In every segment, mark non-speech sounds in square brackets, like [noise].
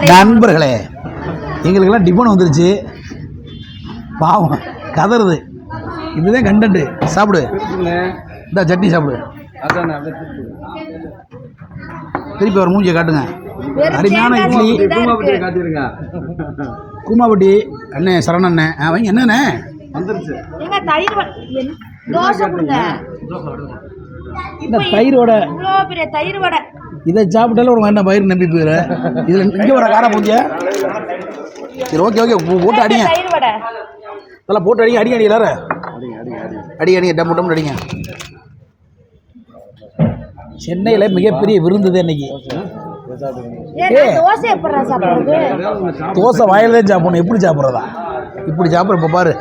நண்பர்களே எங்களுக்கெல்லாம் டிஃபன் வந்துருச்சு. பாவம் கதறுது. இதுதான் கண்டன்ட்டு சாப்பிடு. இந்த சட்னி சாப்பிடு. திருப்பி. ஒரு மூஞ்சியை காட்டுங்க. அருமையான இட்லி. கூமாப்பட்டி அண்ணே சரண் அண்ணன் ஆ வைங்க என்னண்ணே? ஏங்க தயிர் வ- என்- தோசை கொடுங்க இந்த தயிரோட இவ்வளோ பெரிய தயிர் வடை. இதை சாப்பிட்டாலும் ஒரு என்ன பயிர் நம்பி போயிரு இதில் இங்கே வர காரா பூஜை சரி ஓகே ஓகே போட்டு அடிங்க. தயிர் வடை. அதெல்லாம் போட்டு அடிங்க அடிங்க அடி எல்லாரும். அடி அடிங்க டம்மு டம்மு அடிங்க. சென்னையில் மிகப்பெரிய விருந்துது இன்னைக்கு. ஏன்னா தோசை வாயில தான் சாப்பிடணும். எப்படி சாப்பிட்றதா? இப்படி சாப்பிட்ற இப்போ பாரு.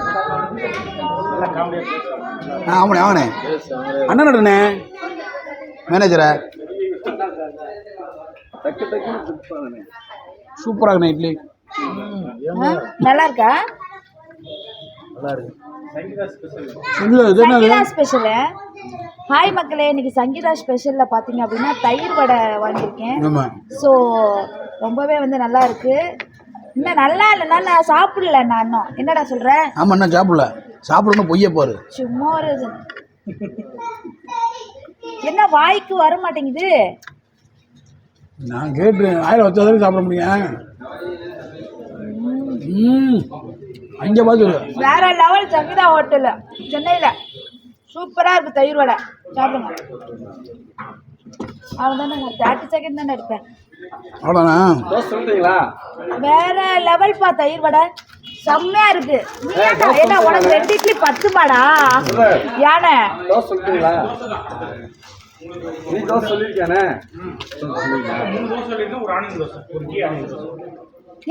ஆ ஆமாண்ணே ஆமாண்ணே அண்ணன் அண்ணே? மேனேஜரா சூப்பராக இருக்குண்ணே இட்லி. நல்லா இருக்கா இல்லை இது என்னது? சங்கீதா ஸ்பெஷலு ஹாய் மக்களே இன்னைக்கு சங்கீதா ஸ்பெஷலில் பார்த்தீங்க அப்படின்னா தயிர் வடை வாங்கியிருக்கேன். ஸோ ரொம்பவே வந்து நல்லா இருக்கு இன்னும் நல்லா இல்லைன்னா நான் சாப்பிடல நான் இன்னும். என்னடா சொல்ற? ஆமாம் அண்ணா சாப்பிடல. சாப்பிடணும் பொய்ய பாரு. சும்மா ஒரு. என்ன வாய்க்கு வர மாட்டேங்குது? நான் கேட்டு ஆயிரம் வச்சாதான் சாப்பிட முடியும். ம் அங்கே பார்த்து வேற லெவல் சங்கீதா ஹோட்டல் சென்னையில். சூப்பராக இருக்கு தயிர் வடை. சாப்பிடுங்க. அவ்வளோதானே நான் தேர்ட்டி செகண்ட் தானே எடுப்பேன் அவ்வளோண்ணா வேற லெவல் பா தயிர் வடை. செம்மையா இருக்கு. நீ ஏன்டா ஏன்னா உனக்கு ரெண்டு இட்லி பத்துமாடா யானை.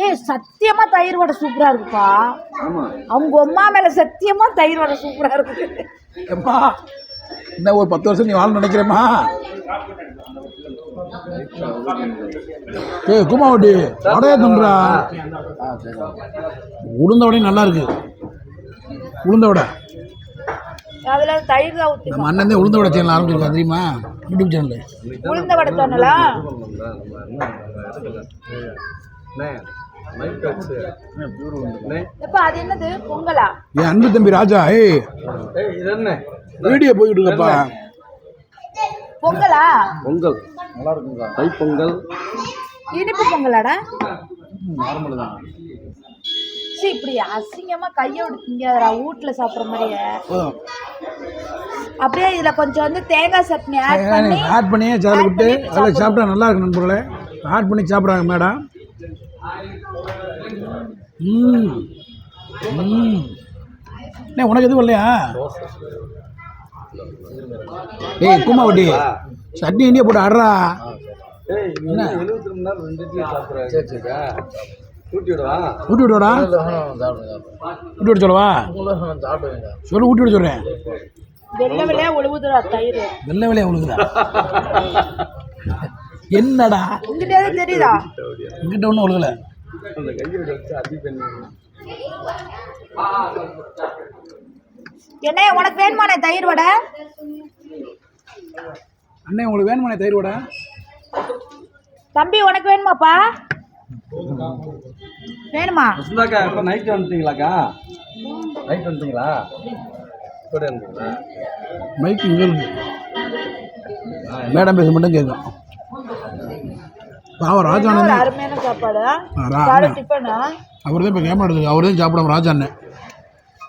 ஏய் சத்தியமா தயிர் வடை சூப்பரா இருக்குப்பா. அவங்க அம்மா மேல சத்தியமா தயிர் வடை சூப்பரா இருக்கு. இன்னும் ஒரு பத்து வருஷம் நீ வாழ நினைக்கிறேம்மா. ஏய் குமாவட்டி வடையா தம்பா உளுந்த வடையும் நல்லா இருக்கு. உளுந்த வடை. அதுல தயிர் தான் நம்ம அண்ணன் உளுந்த வடை சேனல் ஆரம்பிச்சிருக்கா தெரியுமா? YouTube channel. உளுந்த வடை பொங்கலா? என் அன்பு தம்பி ராஜா ஏய். வீடியோ போய்கிட்டு இருக்கப்பா. பொங்கலா? பொங்கல். நல்லா இருக்குங்க தை பொங்கல். இனிப்பு பொங்கலாடா? நார்மல் தான். சீ இப்படி அசிங்கமா கையை விட்டு திங்காதடா வீட்டுல சாப்பிட்ற மாதிரியே. அப்படியே இதுல கொஞ்சம் வந்து தேங்காய் சட்னி ஆட் பண்ணி ஆட் பண்ணி சாப்பிட்டு விட்டு அதில் சாப்பிட்டா நல்லா இருக்கு நண்பர்களே. ஆட் பண்ணி சாப்பிட்றாங்க மேடம். ம். ம். அண்ணே, உனக்கு எதுவும் இல்லையா? ஏய் கும்மாவட்டி சட்னி இண்டியா போட்டு ஆடுறா ஊட்டி விடவா. ஊட்டி விடுவாடா? ஊட்டி விட சொல்லவா? சொல்லு ஊட்டி விட சொல்கிறேன் வெள்ளை வெள்ளையா ஒழுகுதுடா தயிர். வெள்ளை வெள்ளையா உனக்குதா என்னடா? உங்ககிட்ட தெரியுதா? இங்கிட்ட ஒன்றும் ஒழுகலை அந்த கையை வச்சு அடி பண்ணி. என்ன உனக்கு வேணுமானே தயிர் வடை? அண்ணே உங்களுக்கு வேணுமாண்ணே தயிர் வடை? தம்பி உனக்கு வேணுமாப்பா? வேணுமா? சுந்தாக்கா இப்போ நைட்டு வந்துட்டீங்களாக்கா? நைட் வந்துட்டீங்களா? கூட இருந்தீங்களா மைக் இங்கே இருக்கு. மேடம் பேச மட்டும் கேட்கும். பாவம் ராஜா அருமையான சாப்பாடு? அவர் தான் இப்போ கேமரா எடுக்குது அவர் தான் சாப்பிடாம ராஜா அண்ணன்.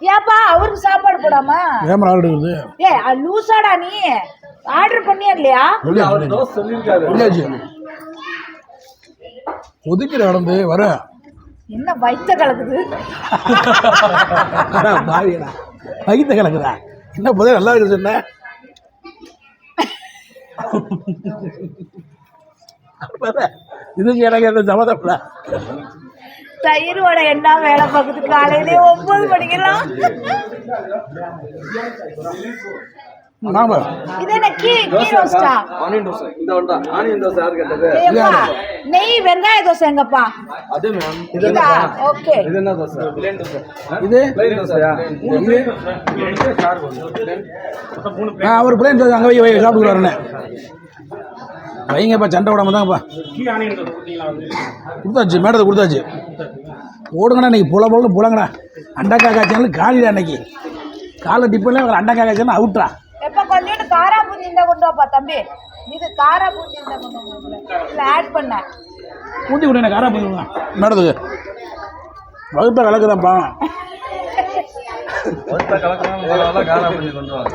ஏப்பா அவருக்கு சாப்பாடு போடாம? கேமரா எடுக்குது ஏ லூசாடா நீ? ஆர்டர் பண்ணியா இல்லையா? ஒதுக்கிற கடந்து வர. என்ன வயிற்ற கலக்குது? பாவிடா வகித்த கலக்குதா? என்ன போதே நல்லா இருக்கு சொன்ன. இதுக்கு எனக்கு எந்த சம்மதம்ல தயிர் வடை என்ன வேலை பார்க்குது? காலையிலே ஒன்பது மணிக்கெல்லாம். நெய் வெங்காய தோசை எங்கப்பா? அது மேம் இது இதா? ஓகே. இது என்ன தோசை? பிளேன் தோசை. இது? பிளேன் தோசையா? அங்கே போய் சாப்பிட்டுக்கிறாருண்ணே வைங்கப்பா சண்டை விடாம தாங்கப்பா. கொடுத்தாச்சு மேடத்தை கொடுத்தாச்சு. ஓடுங்கண்ணா இன்னைக்கு புல புலன்னு புலங்கண்ணா. அண்டக்கா காய்ச்சல் காலிடா அன்னைக்கு காலை டிப்பில் அண்டக்கா காய்ச்சல் அவுட்ரா எப்ப கொஞ்சோண்டு காரா பூஞ்சி இருந்தா கொண்டு வாப்பா தம்பி. இது காரா பூஞ்சி இருந்தா கொண்டு இல்ல ஆட் பண்ண. விட எனக்கு காரா பண்ணுங்க மேடத்துக்கு. வகுப்பை கலக்குதான் பாவம் ஒருத்த கலக்கலாம் முதல்ல காரா பண்ணி கொண்டு வாங்க.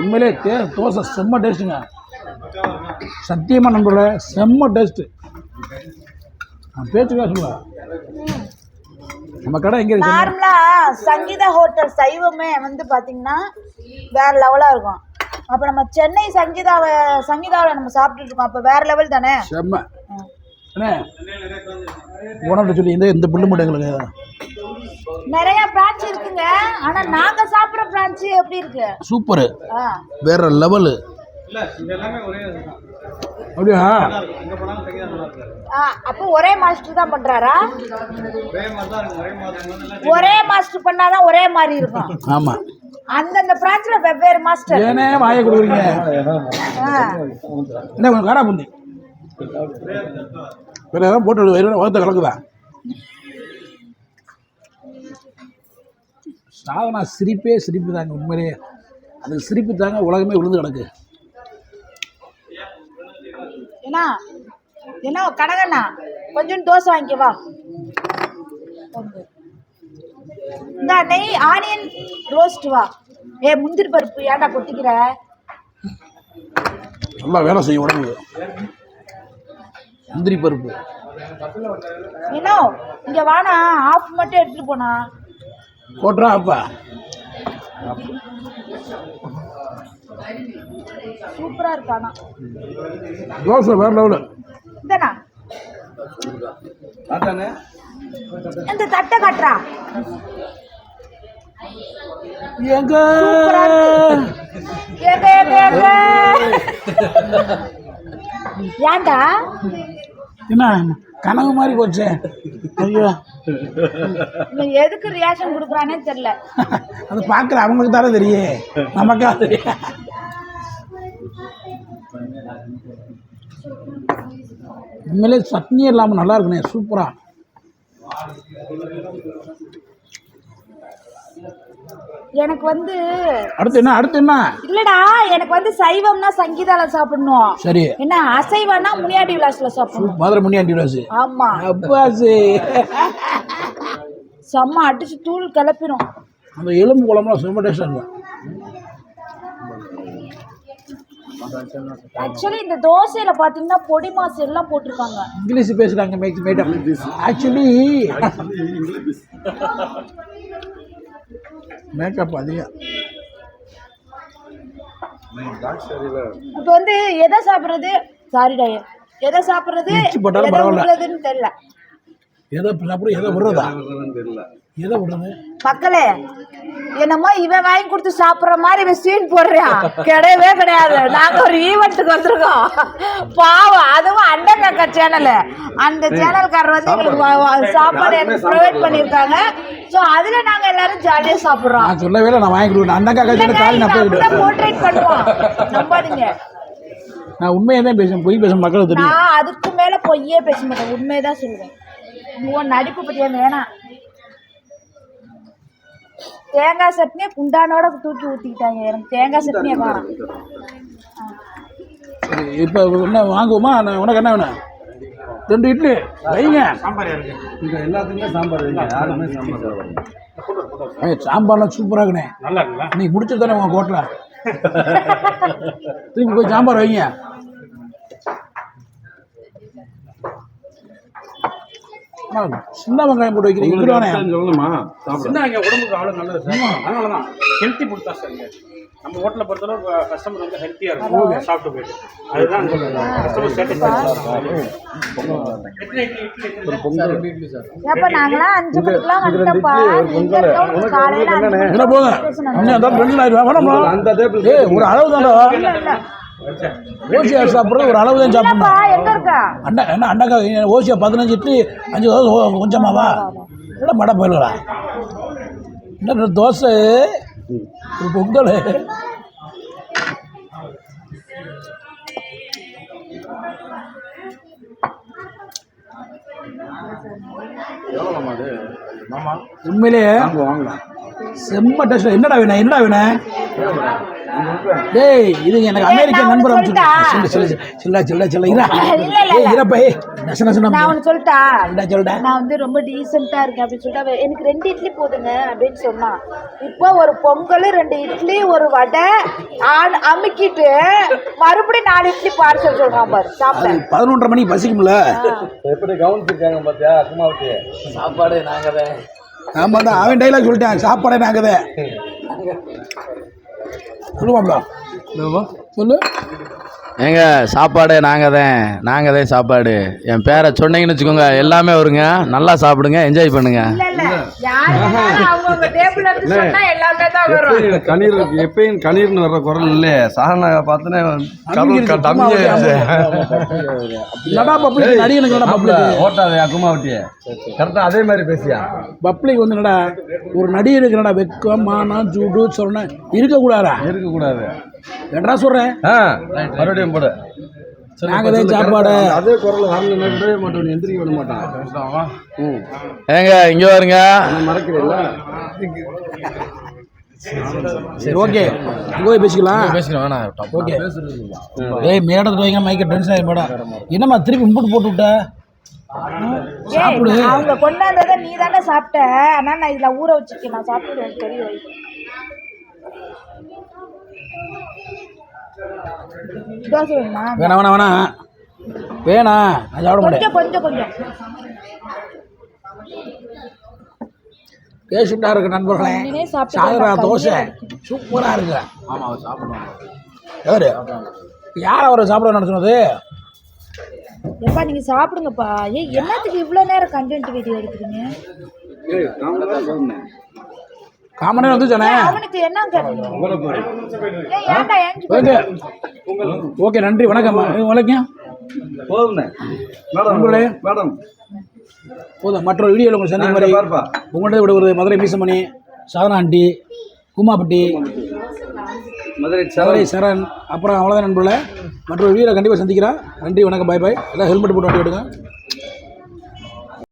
உண்மையிலே தே தோசை செம்ம டேஸ்ட்டுங்க. சத்தியமாக நண்பர்களே செம்ம டேஸ்ட்டு. நான் பேச்சுக்காக சொல்லுவேன். நம்ம கடை எங்கே இருக்கு நார்மலா சங்கீதா ஹோட்டல் சைவமே வந்து பாத்தீங்கன்னா வேற லெவலா இருக்கும். அப்ப நம்ம சென்னை சங்கீதாவை சங்கீதாவில் நம்ம சாப்பிட்டுட்டு இருக்கோம். அப்ப வேற லெவல் தானே? செம்ம. என்ன உணவு சொல்லி இந்த இந்த புல்லு மட்டும் எங்களுக்கு. நிறைய பிரான்ச் இருக்குங்க. ஆனா நாங்க பிரான்ச் எப்படி இருக்கு சூப்பரு ஆ, வேற லெவலு அப்படியா அப்போ ஒரே மாஸ்டர் தான் பண்றாரா ஒரே மாதிரி தான் இருக்கும் ஒரே மாதிரி தான் ஒரே மாஸ்டர் பண்ணாதான் ஒரே மாதிரி இருக்கும் ஆமாம் அந்தந்த பிரான்ச்ல வெவ்வேறு மாஸ்டர் ஏனே வாயை கொடுக்குறீங்க. என்ன கொஞ்சம் காரா புந்தி வேற ஏதாவது போட்டு வயிறு வகுத்த கலக்குதா சாதனா சிரிப்பே சிரிப்பு தாங்க உண்மையிலேயே. அது சிரிப்பு தாங்க உலகமே விழுந்து கிடக்கு. என்ன என்ன கனகண்ணா கொஞ்சம் தோசை வாங்கிக்க வா. இந்த நெய் ஆனியன் ரோஸ்ட் வா. ஏ முந்திரி பருப்பு ஏன்டா கொட்டிக்கிற? நல்லா வேலை செய்யும் உடம்பு முந்திரி பருப்பு. என்ன இங்க வானா ஆஃப் மட்டும் எடுத்துட்டு போனா. போட்டுறா அப்பா. சூப்பரா இருக்கானா தோசை வேற லெவலு இந்தண்ணா. அதானே இந்த தட்டை காட்டுறா. எங்க? ஏங்க, ஏங்க. ஏன்டா? என்ன? கனவு மாதிரி போச்சே. ஐயோ. எதுக்கு ரியாக்ஷன் கொடுக்குறானே தெரியல. [laughs] அது பார்க்குற அவங்களுக்கு தானே தெரியும் நமக்கா தெரியும் உண்மையிலே சட்னியே இல்லாமல் நல்லா இருக்குண்ணே சூப்பராக எனக்கு வந்து அடுத்து என்ன அடுத்து என்ன? இல்லடா எனக்கு வந்து சைவம்னா சங்கீதால சாப்பிடணும். சரி. என்ன அசைவம்னா முனியாண்டி விலாஸ்ல சாப்பிடணும். மதுரை முனியாண்டி விலாசு ஆமா. அப்பாசு செம்ம அடிச்சு தூள் கிளப்பிடும் அந்த எலும்பு குழம்புலாம் ரொம்ப டேஸ்டாக இருக்கும். ஆக்சுவலி இந்த தோசையில பாத்தீங்கன்னா பொடி மாசு எல்லாம் போட்டிருக்காங்க. இங்கிலீஷ் பேசுகிறாங்க மேக் மேடம் ஆக்சுவலி மேக்கப் அதிகம். இப்போ வந்து எதை சாப்பிடுறது? சாரிடா எதை சாப்பிடுறது? எதை. விடுறதுன்னு தெரியல. எதை சாப்பிட எதை விடுறதா தெரியல எதை விடுறது மக்களே என்னமோ இவன் வாங்கி கொடுத்து சாப்பிடுற மாதிரி இவன் சீன் போடுறான். கிடையவே கிடையாது. நாங்க ஒரு ஈவெண்ட்டுக்கு வந்திருக்கோம். பாவம் அதுவும் அண்டக்காக்கா சேனல் அந்த சேனல்காரர் வந்து எங்களுக்கு சாப்பாடு எனக்கு ப்ரொவைட் பண்ணியிருக்காங்க. ஸோ அதுல நாங்க எல்லாரும் ஜாலியா சாப்பிடுறோம். நான் சொல்லவே இல்லை நான் வாங்கி கொடுக்குறேன் அண்ணா காக்கா காலி நான் போய்கிட்டு போர்ட்ரேட் பண்ணுவோம். நம்பாதீங்க. நான் உண்மையை தான் பேசுவேன். பொய் பேச மக்களுக்கு தெரியும். நான் அதுக்கு மேல பொய்யே பேச மாட்டேன். உண்மையதான் சொல்லுவேன். உன் நடிப்பு பத்தியா வேணாம். தேங்காய் சட்னியை குண்டானோட தூக்கி ஊத்திக்கிட்டாங்க. எனக்கு தேங்காய் சட்னியை வேணாம். சரி இப்போ என்ன வாங்குவோமா? நான் உனக்கு என்ன வேணும்? ரெண்டு இட்லி வைங்க. எல்லாத்துக்குமே சாம்பார் வைங்க. யாருமே சாம்பார் ஏய், சாம்பார்லாம் சூப்பராக இருக்குண்ணே. நல்லா இருக்குல்ல? நீ முடிச்சு தானே உங்கள் கோட்டில்? திருப்பி போய் சாம்பார் வைங்க. சின்ன வெங்காயம் போட்டு வைக்கிறீங்க இப்படி சொல்லணுமா? சின்ன வெங்காயம் உடம்புக்கு அவ்வளோ நல்லது சார். அதனால தான் ஹெல்த்தி ஃபுட் தான் சார் இங்க. நம்ம ஹோட்டலில் பொறுத்தளவு கஸ்டமர் வந்து ஹெல்த்தியாக இருக்கும். சாப்பிட்டு போயிட்டு. அதுதான் கஸ்டமர் சாட்டிஸ்ஃபேக்ஷன் என்ன போங்க இன்னும் அந்த டேபிள் ஏய் ஒரு அளவு இல்ல. ஓசியா. சாப்பிட்றது ஒரு அளவு தான் சாப்பிடணும். அண்டா என்ன அண்டாக்கா ஓசியா பதினஞ்சு இட்லி அஞ்சு தோசை கொஞ்சமாவா என்ன மடம் போயிடுறா? என்ன தோசை? ஒரு பொங்கல். உண்மையிலேயே செம்ம டேஸ்ட் என்னடா வேணும் என்னடா வேணும்? டேய் இது எனக்கு அமெரிக்க நண்பர் அனுப்பிச்சு சில்ல சில்ல சில்ல சில்ல இரா ஏய் இரப்பா ஏய் நச நான் சொல்லிட்டா என்ன நான் வந்து ரொம்ப டீசெண்டா இருக்கேன் அப்படின்னு சொல்லிட்டு எனக்கு ரெண்டு இட்லி போதுங்க அப்படின்னு சொன்னான் இப்போ ஒரு பொங்கல் ரெண்டு இட்லி ஒரு வடை ஆன் அமுக்கிட்டு மறுபடியும் நாலு இட்லி பார்சல் சொல்றான் பாரு சாப்பிட. அது பதினொன்றரை மணிக்கு பசிக்கும்ல. எப்படி கவனிச்சிருக்காங்க பார்த்தியா அக்குமாவட்டி சாப்பாடு நாங்கள் தான் ஆமா தான் அவன் டைலாக் சொல்லிட்டான் சாப்பாடே நாங்கதே சொல்லுவாங்களா சொல்லு ஏங்க சாப்பாடு நாங்கள் தான் நாங்கள் தான் சாப்பாடு. என் பேரை சொன்னீங்கன்னு வச்சுக்கோங்க எல்லாமே வருங்க. நல்லா சாப்பிடுங்க என்ஜாய் பண்ணுங்க. இல்ல இல்ல. யாரு வேணாலும் அவங்கவுங்க டேபிள் எடுத்து சொன்னா எல்லாமே தான் வரும். கணீர் எப்பயும் கணீர்னு வர்ற குரல் இல்லையே சாரண பார்த்தனே கடல் டம்மியாயிருச்சு லடா பப்ளிக் நடிகனுக்கு லடா பப்ளிக்? ஓட்டாதே அக்குமாவட்டியே கரெக்டாக அதே மாதிரி பேசியா? பப்ளிக் வந்து என்னடா ஒரு நடிகருக்கு என்னடா வெக்கம் மானம் சூடு சொன்ன இருக்கக்கூடாதா? இருக்கக்கூடாது. என்னடா சொல்கிறேன் ஆ மறுபடியும் போடு. நாங்கள் சாப்பாடு? அதே குரல் வரலன்னா விடவே மாட்டோம் எந்திரிக்க விட மாட்டான். ம். ஏங்க இங்கே வருங்க. சரி ஓகே போய் பேசிக்கலாம். பேசுகிறேன் வேணாம் ஓகே. ஏய் மேடத்துக்கு வைங்க மைக்க டென்ஷன் ஆகி மேடம் என்னம்மா திருப்பி இம்புட்டு போட்டு விட்ட? அவங்க கொண்டாந்ததை நீ தானே சாப்பிட்ட. ஆனா நான் இதுல ஊற வச்சிருக்கேன் நான் சாப்பிட்டு எனக்கு தெரியும். வை. தோசை வேணுமா வேணாம் வேணாம் வேணாம் வேணாம் நான் சாப்பிட மாட்டேன். கொஞ்சம் கொஞ்சம் பேசிட்டா இருக்கு நண்பர்களே. பாரு, தோசை. சூப்பராக இருக்கு. ஆமாம் அவர் சாப்பிடுவாங்க யாரு? யார் அவரை சாப்பிட நடத்துனது எப்பா நீங்க சாப்பிடுங்கப்பா. ஏய் என்னத்துக்கு இவ்வளவு நேரம் கண்டென்ட் வீடியோ எடுக்கிறீங்க? காமனே வந்துச்சானே அவனுக்கு என்ன ஓகே. ஓகே நன்றி வணக்கம். வணக்கம். போதும்ண்ணே. மேடம் போதும். மற்றொரு வீடியோவில் உங்களை சந்திக்கும் வரை பார்ப்பா. உங்கள்கிட்ட விடுவது மதுரை மீசமணி சாதனா ஆண்டி குமாப்பட்டி மதுரை சவரை சரண் அப்புறம் அவ்வளோதான் நண்பர்களே. மற்றொரு வீடியோவில் கண்டிப்பாக சந்திக்கிறேன். நன்றி வணக்கம் பாய் பாய் எல்லாம் ஹெல்மெட் போட்டு வண்டி எடுங்க